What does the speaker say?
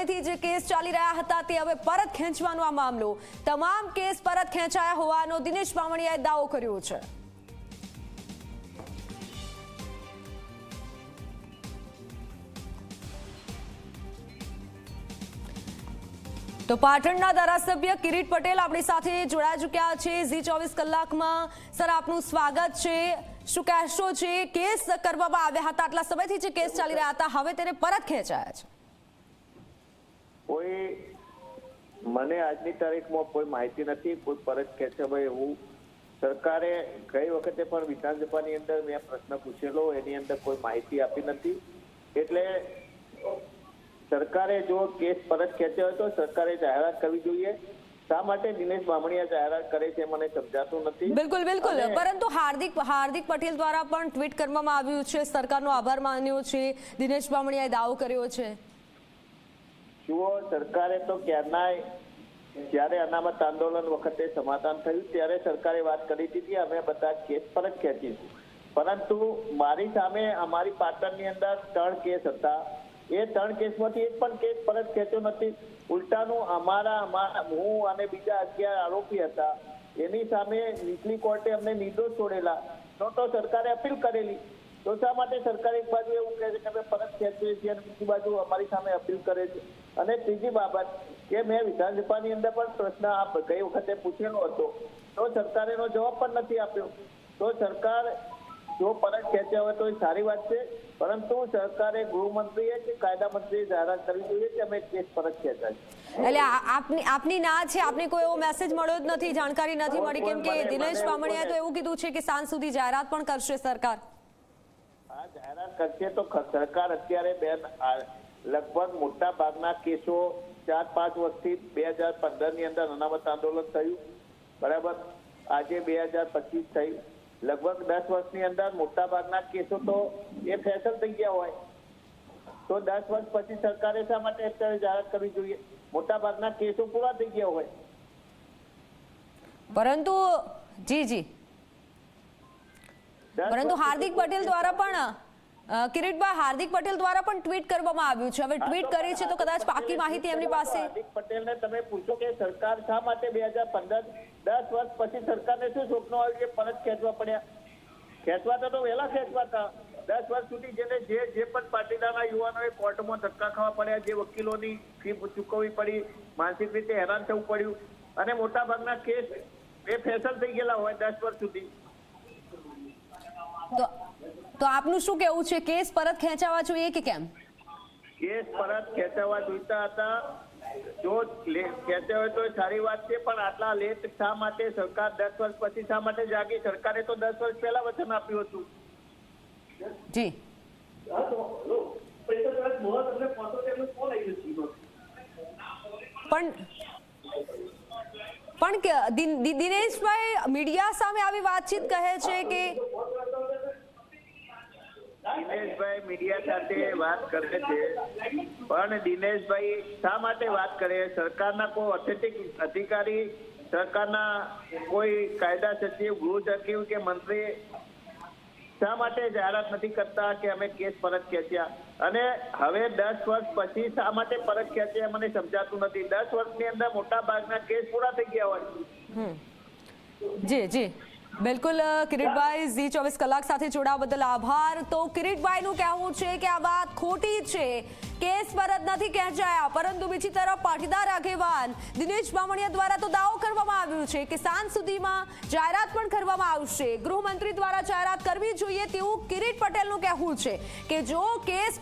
સમયથી જે કેસ ચાલી રહ્યા હતા તે હવે પરત ખેંચવાનો આ મામલો. તમામ કેસ પરત ખેંચાયા હોવાનો દિનેશ બામણીયાએ દાવો કર્યો છે. તો પાટણના ધારાસભ્ય કિરીટ પટેલ આપણી સાથે જોડાઈ ચૂક્યા છે. ઝી ચોવીસ કલાકમાં સર, આપનું સ્વાગત છે. શું કહેશો છે કેસ કરવામાં આવ્યા હતા? આટલા સમયથી જે કેસ ચાલી રહ્યા હતા, હવે તેને પરત ખેંચાયા છે. કોઈ મને આજની તારીખમાં કોઈ માહિતી નથી કોઈ પરત ભાઈ એવું સરકારે ગઈ વખતે પણ વિધાનસભાની અંદર મેં પ્રશ્ન પૂછેલો એની અંદર કોઈ માહિતી આપી નથી. એટલે સરકારે જો કેસ પરત ખેંચ્યો હોય તો સરકારે જાહેરાત કરવી જોઈએ. શા માટે દિનેશ બામણીયા જાહેરાત કરે છે મને સમજાતું નથી. બિલકુલ બિલકુલ. પરંતુ હાર્દિક હાર્દિક પટેલ દ્વારા પણ ટ્વીટ કરવામાં આવ્યું છે. સરકારનો આભાર માન્યો છે. દિનેશ બામણીયાએ દાવો કર્યો છે. જુઓ, સરકારે તો ક્યારનાય જ્યારે અનામત આંદોલન વખતે સમાધાન થયું, ત્યારે સરકારે વાત કરી હતી અમે બધા કેસ પરત ખેંચીશું. પરંતુ મારી સામે અમારી પાટણની અંદર ત્રણ કેસ હતા. એ ત્રણ કેસમાંથી એક પણ કેસ પરત ખેંચ્યો નથી. ઉલટાનું અમારા હું અને બીજા અગિયાર આરોપી હતા. એની સામે નીચલી કોર્ટે અમને નિર્દોષ છોડેલા. તો તો સરકારે અપીલ કરેલી. તો શા માટે સરકાર એક બાજુ એવું કહે છે કે અને બીજી બાજુ અમારી સામે અપીલ કરે છે. અને ત્રીજી બાબત કે મેં વિધાનસભાની અંદર પણ પ્રશ્ન આ ગઈ વખતે પૂછેલો હતો. તો સરકારે એનો જવાબ પણ નથી આપ્યો. તો સરકાર જો પરત ખેંચ્યા હોય તો એ સારી વાત છે. પરંતુ સરકારે ગૃહમંત્રીએ કે કાયદા મંત્રીએ જાહેરાત કરવી જોઈએ કે અમે કેસ પરત ખેંચાય. એટલે આપની આપની ના છે આપને કોઈ એવો મેસેજ મળ્યો જ નથી જાણકારી નથી મળી કેમ કે દિનેશ મને- તો એવું કીધું છે કે સાંજ સુધી જાહેરાત પણ કરશે સરકાર. જાહેરાત કરશે તો સરકાર અત્યારે બેન લગભગ મોટા ભાગના કેસો ચાર, પાંચ વર્ષથી બે હજાર પંદરની અંદર અનામત આંદોલન થયું. બરાબર? આજે બે હજાર પચીસ થયું લગભગ દસ વર્ષની અંદર મોટા ભાગના કેસો તો એ ફેસલ થઈ ગયા હોય. તો દસ વર્ષ પછી સરકારે શા માટે અત્યારે જાહેરાત કરવી જોઈએ? મોટા ભાગના કેસો પૂરા થઈ ગયા હોય. પરંતુ જી જી. પરંતુ હાર્દિક પટેલ દ્વારા પણ કિરીટભાઈ હાર્દિક પટેલ દ્વારા પણ ટ્વીટ કરવામાં આવ્યું છે. હવે ટ્વીટ કરી છે તો કદાચ પાકી માહિતી એમની પાસે હાર્દિક પટેલને તમે પૂછો કે સરકાર શા માટે બે હજાર પંદર દસ વર્ષ પછી સરકારને શું સ્વપ્નો આવ્યું કે પરત ખેંચવા પડ્યા? ખેંચવાતા તો વહેલા ખેંચવાતા દસ વર્ષ સુધી જેને જે જે પણ પાટીદારના યુવાનોએ કોર્ટમાં ધક્કા ખાવા પડ્યા જે વકીલોની ફી ચૂકવવી પડી માનસિક રીતે હેરાન થવું પડ્યું. અને મોટા ભાગના કેસ એ ફેસલ થઈ ગયેલા હોય દસ વર્ષ સુધી. તો તો આપનું શું કહેવું છે? કેસ પરત ખેંચાવા જોઈએ કે કેમ? કેસ પરત ખેંચાવા જોઈતા હતા. જો ખેંચ્યા હોય તો સારી વાત છે પણ આટલા લેટ શા માટે? સરકાર દસ વર્ષ પછી શા માટે જાગી? સરકારે તો દસ વર્ષ પહેલા વચન આપ્યું હતું. જી. પણ પણ દિનેશભાઈ મીડિયા સામે આવી વાતચીત કહે છે કે દિનેશભાઈ મીડિયા સાથે વાત કરે છે. પણ દિનેશભાઈ શા માટે વાત કરે? સરકારના કોઈ ઓથેન્ટિક અધિકારી, સરકારના કોઈ કાયદા સચિવ ગૃહ સચિવ કે મંત્રી શા માટે જાહેરાત નથી કરતા કે અમે કેસ પરત ખેંચ્યા અને હવે દસ વર્ષ પછી શા માટે પરત ખેંચ્યા મને સમજાતું નથી. દસ વર્ષની અંદર મોટા ભાગના કેસ પૂરા થઈ ગયા હોય. જી જી. બિલકુલ કિરીટભાઈ, ઝી ચોવીસ કલાક સાથે જોડાવા બદલ આભાર. તો કિરીટભાઈનું કહેવું છે કે આ વાત ખોટી છે. કેસ પરત નથી ખેંચાયા પરંતુ બીજી તરફ પાટીદાર આગેવાન દિનેશ બામણીયા દ્વારા તો દાવો કરવામાં આવ્યો છે. કે સાંજ સુધીમાં જાહેરાત પણ કરવામાં આવશે. ગૃહમંત્રી દ્વારા જાહેરાત કરવી જોઈએ તેવું કિરીટ પટેલનું કહેવું છે કે જો કેસ